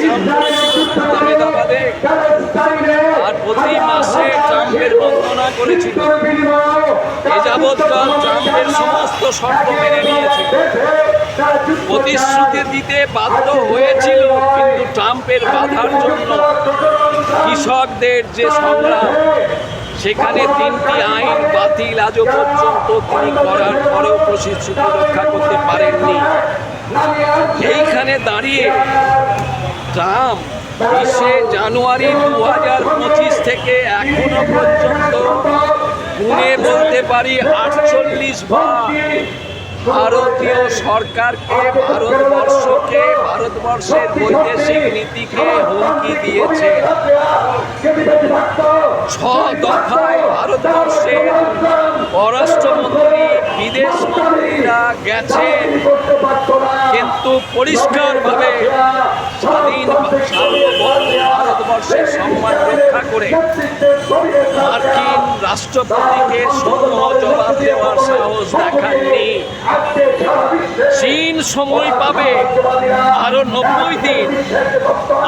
বলতে পারবে সমস্ত আর প্রতি মাসে ট্রাম্পের করেছিল। এ যাবৎকাল ট্রাম্পের সমস্ত শর্ত মেনে নিয়েছে। প্রতিশ্রুতি দিতে বাধ্য হয়েছিল, কিন্তু ট্রাম্পের বাধার জন্য কৃষকদের যে সংগ্রাম সেখানে তিনটি আইন বাতিল আজও পর্যন্ত তিনি করার পরেও প্রশিক্ষিত রক্ষা করতে পারেননি। এইখানে দাঁড়িয়ে ট্রাম্প বিশে জানুয়ারি দু হাজার পঁচিশ থেকে এখনও পর্যন্ত পুনে বলতে পারি আটচল্লিশ বার ভারতীয় সরকারকে ভারতবর্ষকে ভারতবর্ষের বৈদেশিক নীতিকে হুমকি দিয়েছে। ছ দফায় ভারতবর্ষের পররাষ্ট্রমন্ত্রী বিদেশ মন্ত্রীরা গেছেন কিন্তু পরিষ্কারভাবে স্বাধীন সার্বভৌম ভারতবর্ষের রাষ্ট্রপতিকে শূন্য জবাব দেওয়ার সাহস দেখাননি। চীন সময় পাবে আরও নব্বই দিন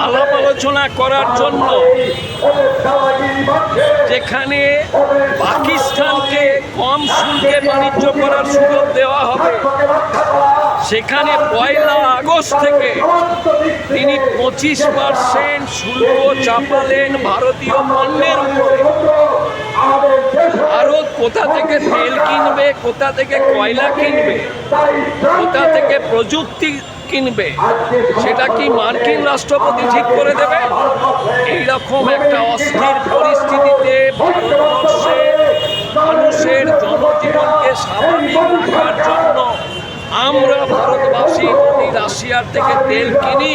আলাপ আলোচনা করার জন্য। যেখানে পাকিস্তানকে কম শুল্কে বাণিজ্য করার সুযোগ দেওয়া হবে, সেখানে পয়লা আগস্ট থেকে তিনি পঁচিশ পার্সেন্ট শুল্ক চাপালেন ভারতীয় পণ্যের উপরে। ভারত কোথা থেকে তেল কিনবে কোথা থেকে কয়লা কিনবে কোথা থেকে প্রযুক্তি কিনবে সেটা কি মার্কিন রাষ্ট্রপতি ঠিক করে দেবে? এইরকম একটা অস্থির পরিস্থিতিতে ভারতবর্ষে মানুষের জনজীবনকে স্বাভাবিক রাখার জন্য আমরা ভারতবাসী যদি রাশিয়ার থেকে তেল কিনি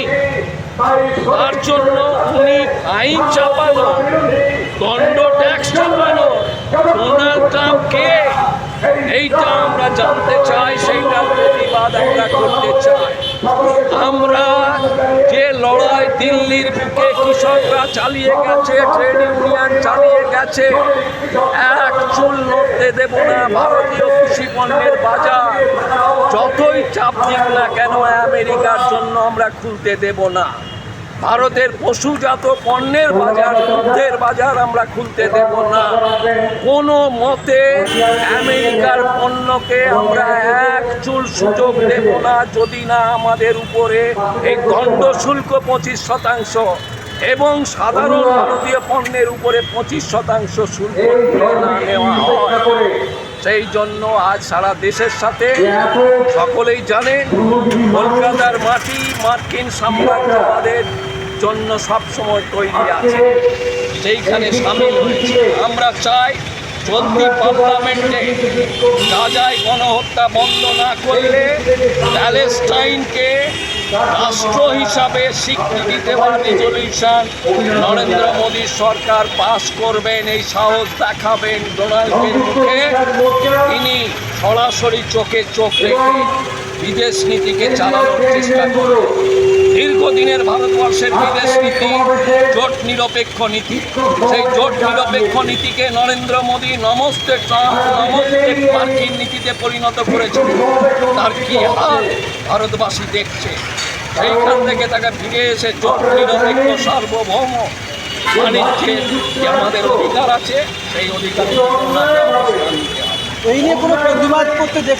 তার জন্য উনি আইন চাপানো দণ্ড ট্যাক্স চাপানো ডোনাল্ড ট্রাম্প কে এইটা আমরা জানতে চাই সেইটার প্রতিবাদ আমরা করতে চাই। আমরা যে লড়াই দিল্লির বুকে কৃষকরা চালিয়ে গেছে ট্রেড ইউনিয়ন চালিয়ে গেছে, এক চুল নড়তে দেব না, ভারতীয় কৃষি পণ্যের বাজার। যতই চাপ দিক না কেন, আমেরিকার জন্য আমরা খুলতে দেব না। ভারতের পশুজাত পণ্যের বাজার, দুধের বাজার আমরা খুলতে দেব না। কোনো মতে আমেরিকার পণ্যকে আমরা এক চুল সুযোগ দেব না, যদি না আমাদের উপরে এই দণ্ড শুল্ক পঁচিশ শতাংশ এবং সাধারণ ভারতীয় পণ্যের উপরে পঁচিশ শতাংশ শুল্ক না নেওয়া হয়। সেই জন্য আজ সারা দেশের সাথে সকলেই জানেন, কলকাতার মাটি মার্কিন সাম্রাজ্যবাদের জন্য সবসময় তৈরি আছে। সেইখানে সামিল হয়েছে। আমরা চাই চলতি পার্লামেন্টে গাজায় গণহত্যা বন্ধ না করলে প্যালেস্টাইনকে রাষ্ট্র হিসাবে স্বীকৃতি দেওয়ার রেজলিউশন নরেন্দ্র মোদী সরকার পাশ করবেন, এই সাহস দেখাবেন ডোনাল্ডের মুখে। তিনি সরাসরি চোখে চোখ রেখে বিদেশ নীতিকে চালানোর চেষ্টা করবেন দীর্ঘদিনের ভারতবর্ষের বিদেশ নীতি জোট নিরপেক্ষ নীতি। সেই জোট নিরপেক্ষ নীতিকে নরেন্দ্র মোদী নমস্তে ট্রাম্প নমস্তে মার্কিন নীতিতে পরিণত করেছে। তার কি হাল ভারতবাসী দেখছে? সেইখান থেকে তাকে ফিরে এসে জোট নিরপেক্ষ সার্বভৌম বাণিজ্যের যে আমাদের অধিকার আছে সেই অধিকার এই নিয়ে কোনো প্রতিবাদ করতে দেখ